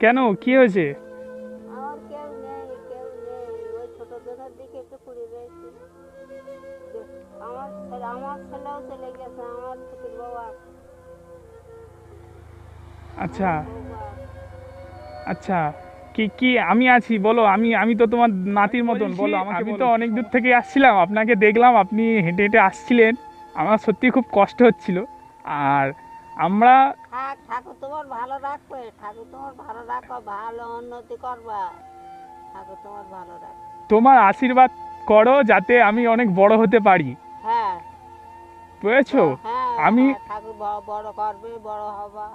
কেন? কি হয়েছে? আমার কেউ নেই কেউ নেই। ওই ছোট জনের দিকে একটু পড়ে রয়েছে আমার ছেলে আমার ছেলেও চলে গেছে আমার ছোটোর বাবা। আচ্ছা। আচ্ছা। কি কি আমি আছি বলো। আমি আমি তো তোমার নাতির মতন বলো। আমি তো অনেক দূর থেকে আসছিলাম। আপনাকে দেখলাম আপনি হেঁটে হেঁটে আসছিলেন। আমার সত্যি খুব কষ্ট হচ্ছিল। আর আমরা থাক ঠাকুর তোমার ভালো রাখবে ঠাকুর তোমার ভালো রাখো ভালো উন্নতি করবা। ঠাকুর তোমার ভালো রাখ তোমার আশীর্বাদ করো যাতে আমি অনেক বড় হতে পারি। হ্যাঁ। বুঝেছ? হ্যাঁ আমি- হ্যাঁ, ঠাকুর বড় করবে বড় হবা।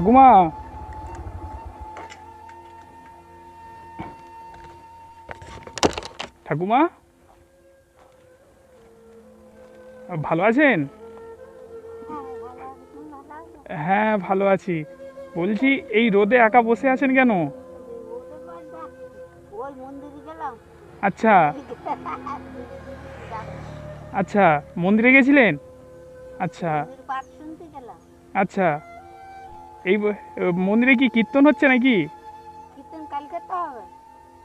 ঠাকুমা। ঠাকুমা? ভালো আছেন? হ্যাঁ ভালো আছি। বলছি এই রোদে একা বসে আছেন কেন? আচ্ছা। আচ্ছা মন্দিরে গেছিলেন? আচ্ছা। আচ্ছা। এই মন্দিরে কি কীর্তন হচ্ছে নাকি? কীর্তন কালকে তো হবে।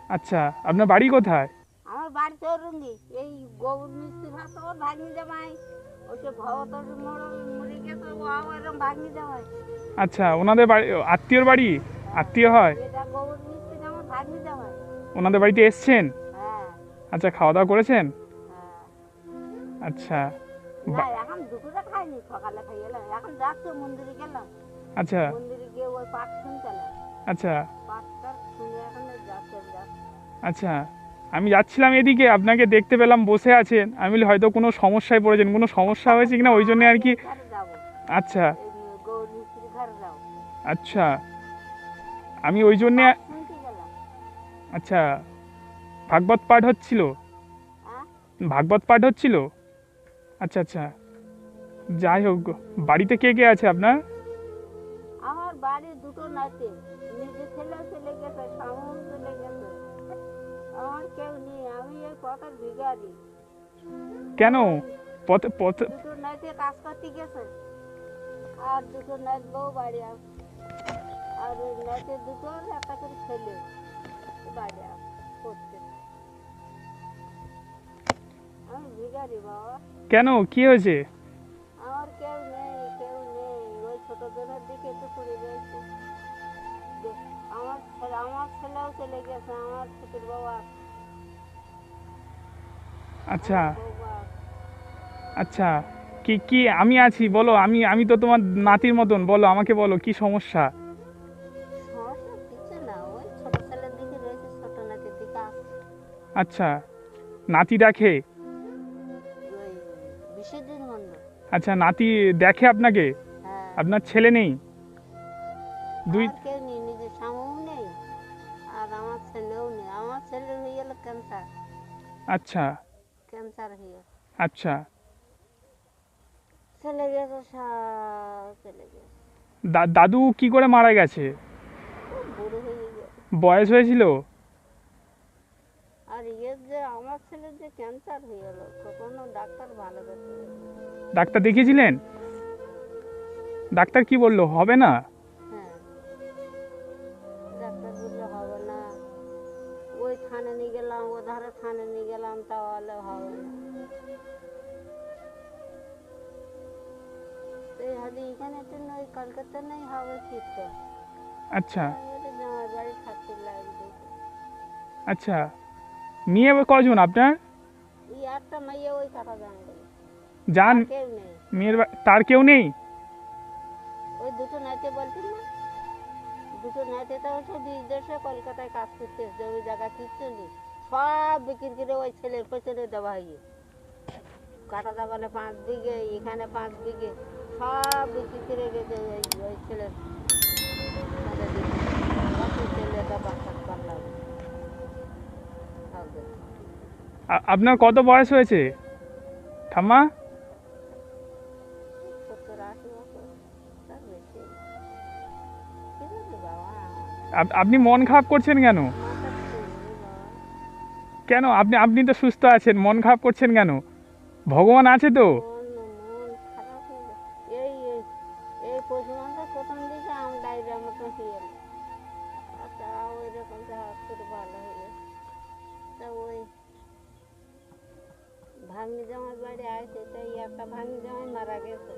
আচ্ছা আপনার বাড়ি কোথায়? আমার বাড়ি চৌরঙ্গি এই গৌর ওর ভাগ্নি জামাই। ওই যে ভবতর মরে মরে গেছে ও এরকম ভাগ্নি জামাই। আচ্ছা ওনাদের বাড়ি আত্মীয়র বাড়ি? আত্মীয় হয়? এটা গৌর মিস্ত্রি আমার ভাগ্নি জামাই। ওনাদের বাড়িতে এসছেন? হ্যাঁ। আচ্ছা খাওয়া দাওয়া করেছেন? হ্যাঁ। আচ্ছা এখন দুপুরে খাইনি সকালে খাই এলাম। এখন যাচ্ছে মন্দিরে গেলাম। আচ্ছা। মন্দিরে গিয়ে ওই পাঠ শুনতে এলাম আচ্ছা। পাঠটা শুনে এখন যাচ্ছে যাচ্ছে। আচ্ছা। আমি যাচ্ছিলাম এদিকে আপনাকে দেখতে পেলাম বসে আছেন। আমি বলি হয়তো কোনো সমস্যায় পড়েছেন। কোনো সমস্যা হয়েছে কিনা ওই জন্য আর কি। আচ্ছা। আচ্ছা। আমি ওই জন্যে আচ্ছা। ভাগবত পাঠ হচ্ছিল? হ্যাঁ? ভাগবত পাঠ হচ্ছিল? আচ্ছা আচ্ছা। যাই হোক বাড়িতে কে কে আছে আপনার? বাড়ি দুটো নাচে নিজে ছেলে চলে গেছে স্বামীও চলে গেছে। আমার কেউ নেই আমি এই পথের ভিগারি কেন? পথে পথে দুটো নাইতে কাজ করতে গেছে আর দুটো নাইট বউ বাড়ি আর নাইতে দুটো একটা করে ছেলে বাড়ি করতে। আমি ভিগারি বাবা। কেন? কি হয়েছে? ছেলেও চলে গেছে আমার ছোটোর বাবা আচ্ছা। আচ্ছা কি কি আমি আছি বলো আমি আমি তো তোমার নাতির মতন বলো আমাকে বলো কি সমস্যা? আচ্ছা নাতি দেখে আচ্ছা নাতি দেখে আপনাকে? হ্যাঁ। আপনার ছেলে নেই? দুই আচ্ছা। ক্যান্সার হয়ে আচ্ছা। চলে গেছে চলে গেছে। দাদু কি করে মারা গেছে? বয়স হয়েছিল? আর ইয়ের যে আমার ছেলের যে ক্যান্সার হয়ে গেল কোনো ডাক্তার ভালো ডাক্তার দেখিয়েছিলেন? ডাক্তার কি বলল হবে না? থানে নিয়ে গেলাম ও ধারে থানে নিয়ে গেলাম তাহলে হবে না হলে এখানে তো নয় কলকাতা নেই হবে কি আচ্ছা জামাই বাড়ি থাকতে লাগবে আচ্ছা মেয়ে কজন আপনার এই একটা মেয়ে ওই কাটা কেউ নেই মেয়ের তার কেউ নেই ওই দুটো নাইতে বলছি না দুটো নাইতে তো সে বিদেশে কলকাতায় কাজ করতে ওই জায়গা কিচ্ছু নেই সব বিক্রি করে ওই ছেলের পেছনে দেওয়া হয়ে কাটা বলে পাঁচ বিঘে, এখানে পাঁচ বিঘে, সব বিক্রি করে গেছে ওই ওই ছেলে ছেলে দিকে। কত ছেলেটা বাচ্চা পারলাম সব গেছে। আ- আপনার কত বয়স হয়েছে ঠাম্মা আপনি মন খারাপ করছেন কেন? কেন? আপনি আপনি তো সুস্থ আছেন মন খারাপ করছেন কেন? ভগবান আছে তো। বাড়ি আছে তাই একটা জামাই মারা গেছে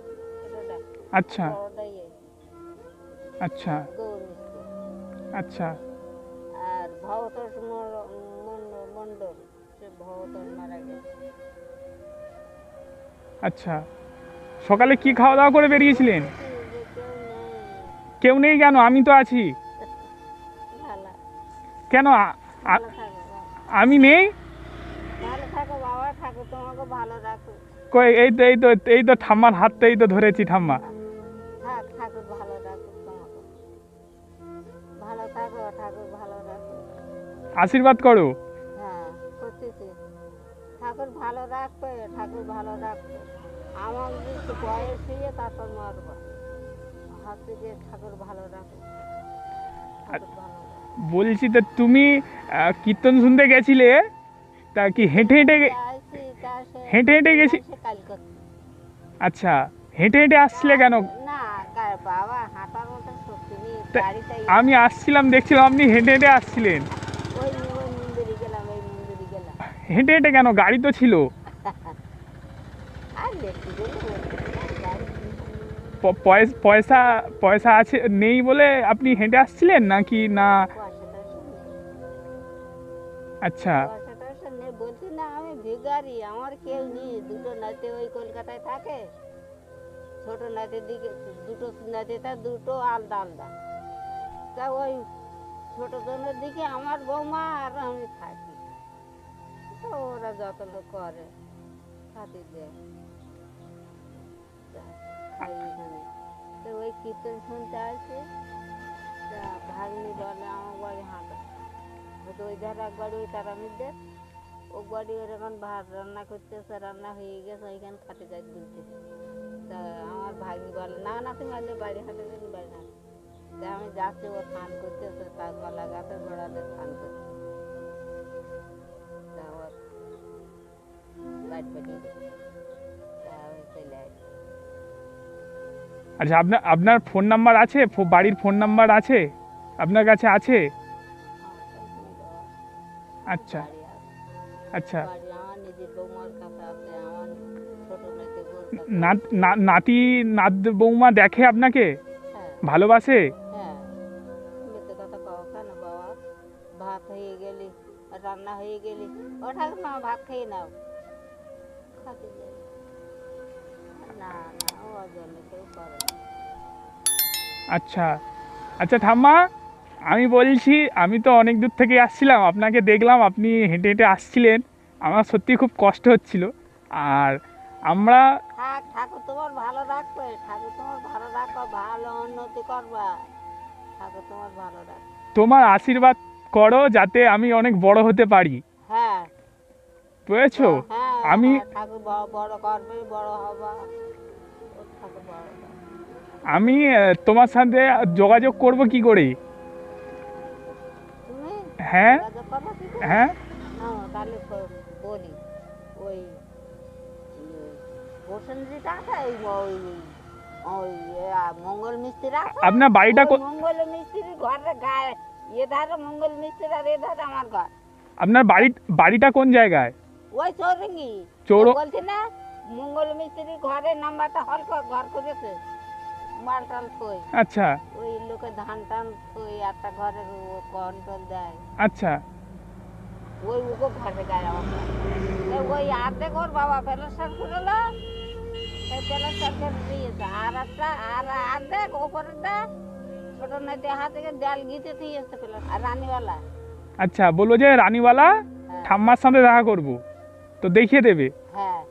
আচ্ছা। আচ্ছা আচ্ছা। আর ভবতোষ মণ্ডল সে ভবতোষ মারা গেছে। আচ্ছা। সকালে কি খাওয়া দাওয়া করে বেরিয়েছিলেন? কেউ নেই কেন? আমি তো আছি। কেন। আমি নেই? এই তো এই তো এই তো ঠাম্মার হাতটা এই তো ধরেছি ঠাম্মা। আশীর্বাদ করো। হ্যাঁ করতেছি। ঠাকুর ভালো রাখবে ঠাকুর ভালো রাখবে। আমার যদি বয়স হয়ে তারপর মরবা। হাতে দিয়ে ঠাকুর ভালো বলছি তো তুমি কীর্তন শুনতে গেছিলে? তা কি হেঁটে হেঁটে হেঁটে হেঁটে গেছি? আচ্ছা হেঁটে হেঁটে আসছিলে কেন? আমি আসছিলাম দেখছিলাম আপনি হেঁটে হেঁটে আসছিলেন ওই ওই মন্দিরে গেলাম ওই মন্দিরে গেলাম হেঁটে হেঁটে কেন? গাড়ি তো ছিল। পয়স- পয়সা আছে, নেই বলে আপনি হেঁটে আসছিলেন নাকি না। আচ্ছা। বলছি না আমি ভিখারি আমার কেউ নেই দুটো নাতি ওই কলকাতায় থাকে ছোট নাতির দিকে দুটো নাতিটা দুটো আলাদা আলাদা তা ওই ছোট জনের দিকে আমার বৌমা আর আমি থাকি। তো ওরা যত্ন করে খাতি দেয় ওই কীর্তন শুনতে আসে, তা ভাগ্নি বলে, আমার বাড়ি হাঁটা। হয়তো ওই ধারে একবার ওই তারামিদের ও বাড়ি ওরকম ভাত রান্না করতেছে, রান্না হয়ে গেছে, ওইখানে খাটে যাই তুলতে তা আমার ভাগ্নি বলে, না না, তুমি আলে বাড়ি হাঁটে বাড়ি হাঁটে। তা আমি যাচ্ছি, ও স্নান করতেছে, তার গলা গাছে গোড়াতে স্নান করতে। আচ্ছা আপনার আপনার ফোন নাম্বার আছে? বাড়ির ফোন নাম্বার আছে? আপনার কাছে আছে। আচ্ছা। আচ্ছা। নাত, নাতি বৌমা দেখে আপনাকে? ভালোবাসে? রান্না হয়ে গেলি। ও ঠাকুমা ভাত খেয়ে নাও। যাই না না ও কেউ করে না। আচ্ছা আচ্ছা ঠাম্মা আমি বলছি আমি তো অনেক দূর থেকে আসছিলাম আপনাকে দেখলাম আপনি হেঁটে হেঁটে আসছিলেন। আমার সত্যি খুব কষ্ট হচ্ছিল। আর আমরা থাক ঠাকুর তোমার ভালো রাখবে ঠাকুর তোমার ভালো রাখবা ভালো উন্নতি করবা। ঠাকুর তোমার ভালো রাখ তোমার আশীর্বাদ করো যাতে আমি অনেক বড় হতে পারি। হ্যাঁ। বুঝেছ? হ্যাঁ আমি-। আমি তোমার সাথে যোগাযোগ করব কি করে? তুমি? হ্যাঁ। কি করে? হ্যাঁ। হ্যাঁ আপনার বাড়িটা মঙ্গল মিস্ত্রির গায়ে মঙ্গল আর আমার ঘর। আপনার বাড়ি বাড়িটা কোন জায়গায়? ওই চৌরঙ্গি চৌর- বলছি না মঙ্গল মিস্ত্রির ঘরে নাম্বারটা হল ঘর করেছে। মাল টাল থই। আচ্ছা। ওই লোকে ধান টান থই একটা ঘরে কন্ট্রোল দেয়। আচ্ছা। ওই উগো ঘরে গায়ে। ওই আর্ধেক ওর বাবা প্যালেস্টার সেই দিয়েছে। আর একটা আর আর্ধেক ওপরেরটা ছোট নদী হাত থেকে ডাল গিতে দিয়েছে প্যালেস্টার আর রানীওয়ালা। আচ্ছা বলব যে রানীওয়ালা হ্যাঁ। ঠাম্মার সাথে দেখা করব। তো দেখিয়ে দেবে। হ্যাঁ।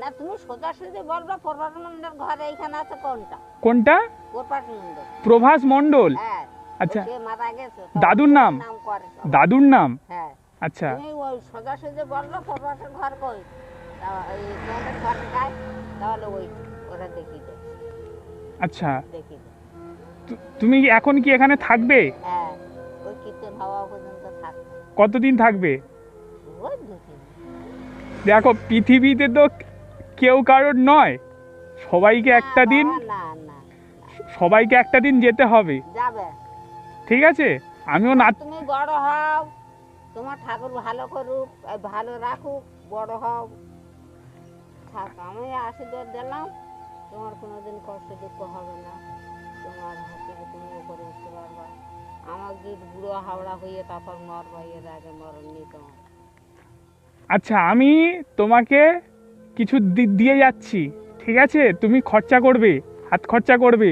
না তুমি সোজাসুজি বলবে প্রভাতনন্দের ঘর এইখানে আছে কোনটা? কোনটা? প্রভাতনন্দ প্রভাস মণ্ডল হ্যাঁ। আচ্ছা। সে মারা গেছে দাদুর নাম? নাম করে সব। দাদুর নাম? হ্যাঁ। আচ্ছা। তুমি ওই সোজাসুজি বলবে ঘর কই? তা- এই তোমাদের ঘরে যায় তাহলে ওই ওরা দেখি আচ্ছা। দেখি তু- তুমি কি এখন কি এখানে থাকবে? হ্যাঁ। ওই কীর্তন হওয়া পর্যন্ত থাকবে। কতদিন থাকবে? দেখো পৃথিবীতে তো কেউ কারোর নয়। সবাইকে একটা দিন না না। সবাইকে একটা দিন যেতে হবে। যাবে। ঠিক আছে? আমিও না তুমি বড় হও। তোমার ঠাকুর ভালো করুক ভালো রাখুক বড় হও। থাক আমি আশীর্বাদ দিলাম। তোমার কোনোদিন কষ্ট দুঃখ হবে না। তোমার হাতে তুমি উপরে উঠতে পারবা। আমার গীত বুড়ো হাওড়া হয়ে তারপর মরবা এর আগে মরণ নেই তোমার। আচ্ছা আমি তোমাকে কিছু দিয়ে যাচ্ছি ঠিক আছে? তুমি খরচা করবে হাত খরচা করবে।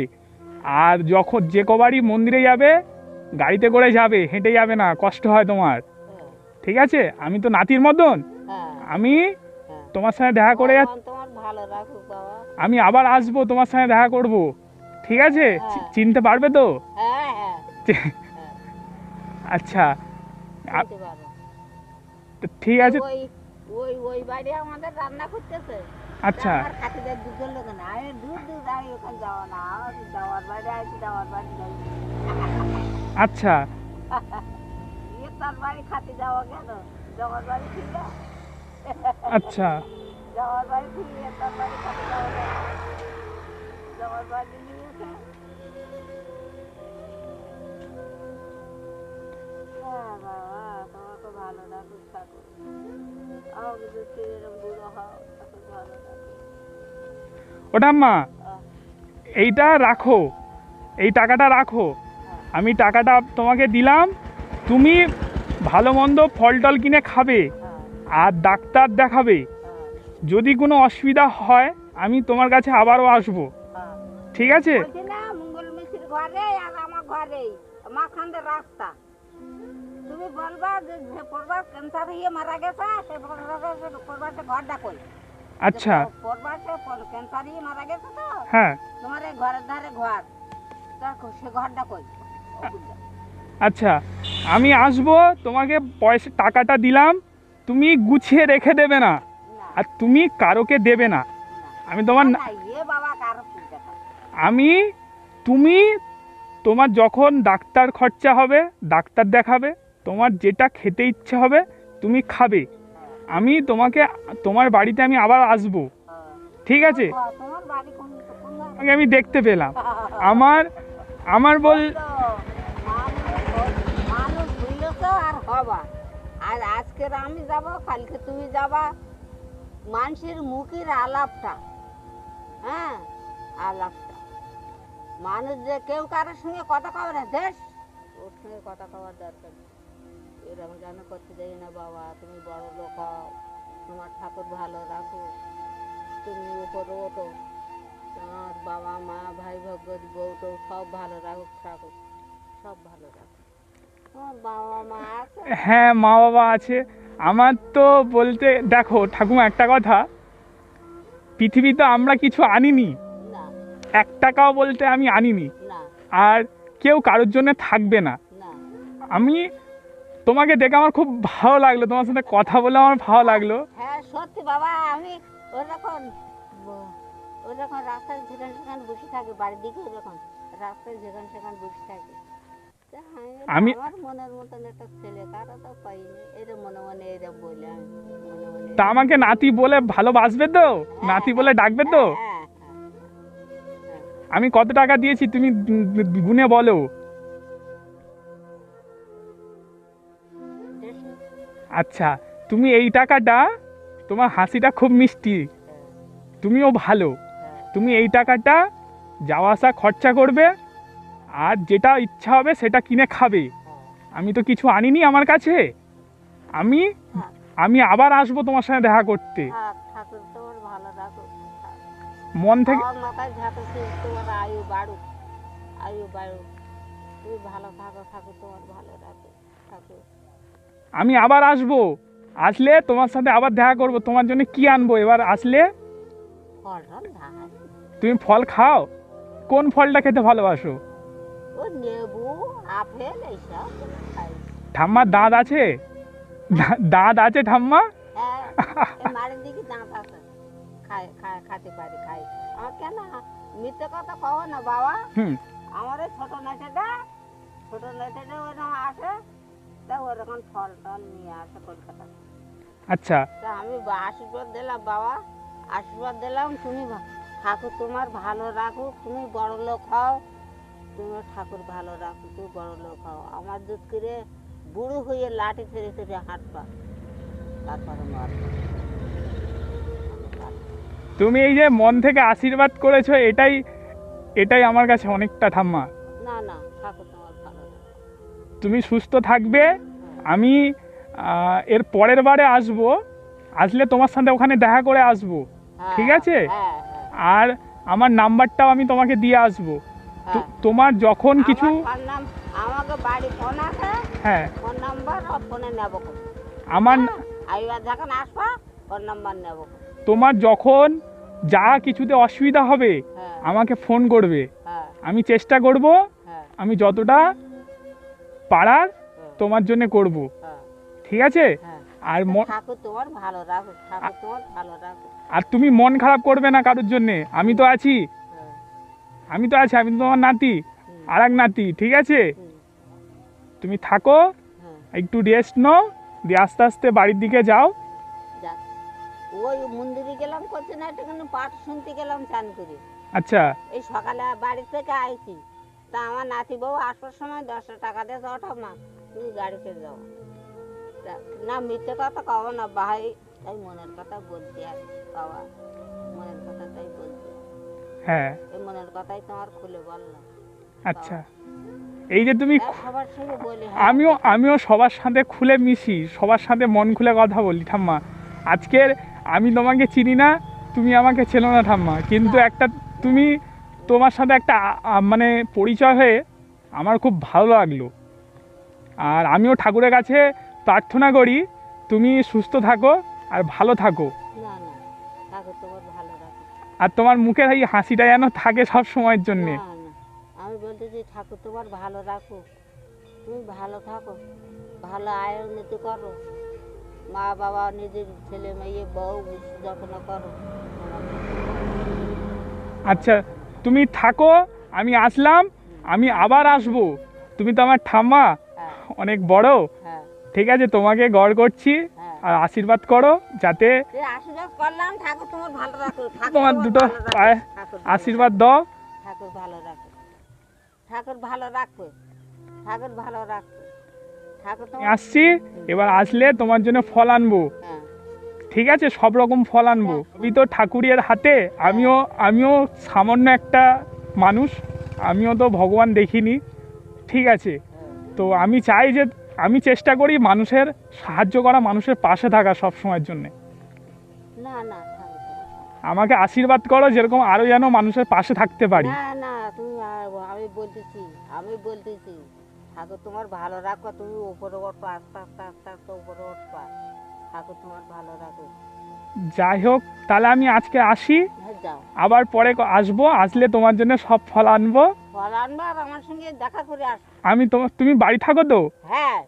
আর যখন যে কবারই মন্দিরে যাবে গাড়িতে করে যাবে হেঁটে যাবে না কষ্ট হয় তোমার। ঠিক আছে? আমি তো নাতির মতন। হ্যাঁ। আমি হ্যাঁ। তোমার সঙ্গে দেখা করে আমি আবার আসব তোমার সঙ্গে দেখা করব। ঠিক আছে? হ্যাঁ। চিনতে পারবে তো? আচ্ছা। তো ঠিক আছে। ওই ওই ওই বাড়ি আমাদের রান্না করতেছে। আচ্ছা। আমার খাতিদের দুধের লোক না আমি দূর দূর আমি ওখানে যাওয়া না আমার যাওয়ার বাড়ি আছে যাওয়ার বাড়ি নেই। আচ্ছা। ইয়ে তার বাড়ি খাতি যাওয়া কেন যাওয়ার বাড়ি ঠিক আছে আচ্ছা। যাওয়ার বাড়ি ঠিক ইয়ে তার বাড়ি খাতি যাওয়া কেন যাওয়ার বাড়ি নিয়েছে। হ্যাঁ বাবা। তোমাকে ভালো রাখুক ঠাকুর। আমাকে যদি এরকম বুড়ো হও ভালো এইটা রাখো। এই টাকাটা রাখো। আমি টাকাটা তোমাকে দিলাম তুমি ভালো মন্দ ফল টল কিনে খাবে হ্যাঁ। আর ডাক্তার দেখাবে। হ্যাঁ। যদি কোনো অসুবিধা হয় আমি তোমার কাছে আবারও আসব। হ্যাঁ। ঠিক আছে? ঘরে আর আমার ঘরেই রাস্তা। তুমি বলবা যে যে পড়বার ক্যান্সার হয়ে মারা গেছে সে পড়বার সে ঘরটা কই আচ্ছা। পড়বার সে ক্যান্সার হয়ে মারা গেছে তো? হ্যাঁ। তোমার এই ঘরের ধারে ঘর। তা সে কই আচ্ছা আমি আসব তোমাকে পয়সা টাকাটা দিলাম তুমি গুছিয়ে রেখে দেবে না। আর তুমি কারোকে দেবে না। আমি তোমার কারও আমি তুমি তোমার যখন ডাক্তার খরচা হবে ডাক্তার দেখাবে তোমার যেটা খেতে ইচ্ছে হবে তুমি খাবে। আমি তোমাকে, তোমার বাড়িতে আমি আবার আসব। ঠিক আছে? আমি দেখতে পেলাম। আমার আমার বল আর আজকের আমি যাব কালকে তুমি যাবা মানুষের মুখের আলাপটা হ্যাঁ আলাপটা মানুষ যে কেউ কারোর সঙ্গে কথা কবে না, দেশ। ওর সঙ্গে কথা কওয়ার দরকার। এরকম যেন করতে দেই না বাবা তুমি বড় লোক হও তোমার ঠাকুর ভালো রাখো তুমি উপরে ওঠো। তোমার বাবা মা ভাই ভগত বউ টউ সব ভালো রাখুক ঠাকুর সব ভালো বাবা মা আছে? হ্যাঁ মা বাবা আছে। আমার তো বলতে দেখো ঠাকুমা একটা কথা। পৃথিবীতে আমরা কিছু আনিনি। না। এক টাকাও বলতে আমি আনিনি। না। আর কেউ কারোর জন্য থাকবে না। আমি তোমাকে দেখে আমার খুব ভালো লাগল তোমার সাথে কথা বলে আমার ভালো লাগল। হ্যাঁ সত্যি বাবা আমি ওরকম ওরকম রাস্তায় যেখানে সেখানে বসে থাকি বাড়ির দিকে ওরকম রাস্তায় যেখানে সেখানে বসে থাকি আমি- আমার মনের মতন একটা ছেলে কারও তো পাইনি এরকম মনে মনে এরকম বলে আমি মনে মনে তা আমাকে নাতি বলে ভালোবাসবে তো? নাতি বলে ডাকবে তো? হ্যাঁ হ্যাঁ আমি কত টাকা দিয়েছি তুমি গুনে বলো। আচ্ছা তুমি এই টাকাটা তোমার হাসিটা খুব মিষ্টি। তুমিও ভালো। তুমি এই টাকাটা যাওয়া আসা খরচা করবে আর যেটা ইচ্ছা হবে সেটা কিনে খাবে। আমি তো কিছু আনিনি আমার কাছে। আমি। আমি আবার আসব তোমার সঙ্গে দেখা করতে। থাক, থাক। মন থেকে ভালো থাকো ঠাকুর তোমার ভালো রাখো ঠাকুর। আমি আবার আসব আসলে তোমার সাথে আবার দেখা করব তোমার জন্য কি আনব এবার আসলে তুমি ফল খাও কোন ফলটা খেতে ভালোবাসো ঠাম্মার দাঁত আছে দাঁত আছে ঠাম্মা হ্যাঁ খাই আমার ছোট ছোট আসে তা ওরকম ফল টল নিয়ে আসে কলকাতা আচ্ছা। তা আমি বা- আশীর্বাদ দিলাম বাবা আশীর্বাদ দিলাম তুমি ঠাকুর তোমার ভালো রাখুক তুমি বড় লোক হও তুমি ঠাকুর ভালো রাখুক তুমি বড় লোক হও। আমার দুধ করে বুড়ো হয়ে লাঠি ফেরে ফেরে হাঁটবা তারপরে মারবা। তুমি এই যে মন থেকে আশীর্বাদ করেছ এটাই এটাই আমার কাছে অনেকটা ঠাম্মা। না না ঠাকুর তুমি সুস্থ থাকবে আমি এর পরের বারে আসব আসলে তোমার সাথে ওখানে দেখা করে আসব হ্যাঁ, ঠিক আছে? হ্যাঁ আর আমার নাম্বারটাও আমি তোমাকে দিয়ে আসব। হ্যাঁ। তোমার যখন কিছু আমার আমাকে বাড়ি ফোন আছে হ্যাঁ। ফোন নাম্বার আর ফোনে নেব। আমার আইবার যখন আসবা ফোন নাম্বার নেব। তোমার যখন যা কিছুতে অসুবিধা হবে হ্যাঁ। আমাকে ফোন করবে। হ্যাঁ। আমি চেষ্টা করব হ্যাঁ। আমি যতটা পারার হ্যাঁ, তোমার জন্য করব। হ্যাঁ। ঠিক আছে? হ্যাঁ। আর ম- তোমার ভালো ঠাকুর তোমার ভালো রাখুক আর তুমি মন খারাপ করবে না কারোর জন্য। আমি তো আছি। আমি তো আছি আমি তো তোমার নাতি। আর এক নাতি ঠিক আছে? তুমি থাকো একটু রেস্ট নাও দিয়ে আস্তে আস্তে বাড়ির দিকে যাও। ওই মন্দিরে গেলাম করছে না কিন্তু পাঠ শুনতে গেলাম চান করে। আচ্ছা। এই সকালে বাড়ি থেকে আইছি। তা আমার নাতি বউ আসবার সময় দশটা টাকা দিয়ে ওঠা মা তুমি গাড়িতে যাও। না মিথ্যে কথা কব না ভাই তাই মনের কথা বলছি আর বাবা মনের কথা তাই বলছি। হ্যাঁ। এই মনের কথাই তোমার খুলে বললাম। আচ্ছা। এই যে তুমি হ্যাঁ, আমিও আমিও সবার সাথে খুলে মিশি সবার সাথে মন খুলে কথা বলি ঠাম্মা। আজকের আমি তোমাকে চিনি না তুমি আমাকে চেনো না ঠাম্মা। কিন্তু একটা তুমি তোমার সাথে একটা মানে পরিচয় হয়ে আমার খুব ভালো লাগল। আর আমিও ঠাকুরের কাছে প্রার্থনা করি তুমি সুস্থ থাকো আর ভালো থাকো। না না ঠাকুর তোমার ভালো রাখো। আর তোমার মুখের এই হাসিটা যেন থাকে সব সময়ের জন্যে। আমি বলতেছি ঠাকুর তোমার ভালো রাখো। তুমি ভালো থাকো ভালো আয় উন্নতি করো। মা বাবা নিজের ছেলে মেয়ে বউ যত্ন করো। আচ্ছা তুমি থাকো আমি আসলাম আমি আবার আসব। তুমি তো আমার ঠাম্মা হ্যাঁ। অনেক বড়। হ্যাঁ। ঠিক আছে তোমাকে গড় করছি হ্যাঁ। আর আশীর্বাদ করো যাতে আশীর্বাদ করলাম ঠাকুর তোমার ভালো তোমার দুটো পায়ে আশীর্বাদ দাও। ঠাকুর ভালো রাখো ঠাকুর ভালো রাখবে ঠাকুর ভালো আমি আসছি এবার আসলে তোমার জন্য ফল আনব। ঠিক আছে সব রকম ফল আনব। আমি তো ঠাকুরের হাতে আমিও আমিও সামান্য একটা মানুষ আমিও তো ভগবান দেখিনি ঠিক আছে। হ্যাঁ তো আমি চাই যে আমি চেষ্টা করি মানুষের সাহায্য করা মানুষের পাশে থাকা সব সময়ের জন্যে। না না আমাকে আশীর্বাদ করো যেরকম আরও যেন মানুষের পাশে থাকতে পারি। না না তুমি আমি বলতেছি আমি বলতেছি ঠাকুর তোমার ভালো রাখো তুমি উপরে আস্তে আস্তে আস্তে আস্তে উপরে ঠাকুর তোমার ভালো রাখো যাই হোক তাহলে আমি আজকে আসি। হ্যাঁ যাও। আবার পরে ক- আসব আসলে তোমার জন্য সব ফল আনব। ফল আনবা আর আমার সঙ্গে দেখা করে আস। আমি তোমার তুমি বাড়ি থাকো তো? হ্যাঁ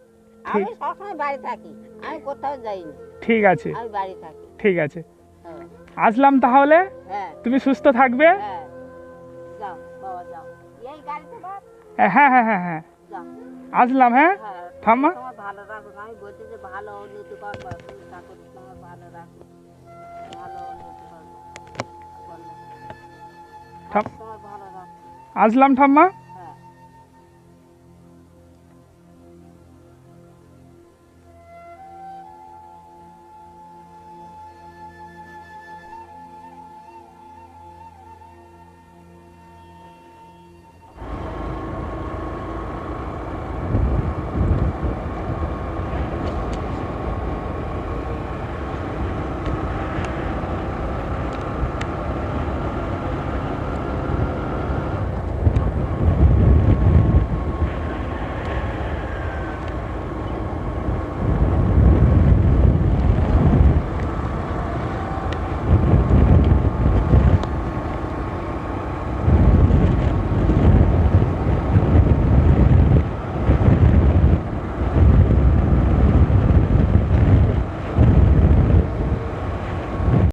আমি ঠিক। সবসময় বাড়ি থাকি আমি কোথাও যাইনি। ঠিক আছে। আমি বাড়ি থাকি। ঠিক আছে। হ্যাঁ। আসলাম তাহলে? হ্যাঁ। তুমি সুস্থ থাকবে? হ্যাঁ। যাও বাবা যাও। এই গাড়িতে বাস। হ্যাঁ হ্যাঁ হ্যাঁ হ্যাঁ যাও। আসলাম হ্যাঁ? হ্যাঁ। ঠাম্মা? তোমার ভালো আমি বলছি যে ভালো আসলাম ঠাম্মা।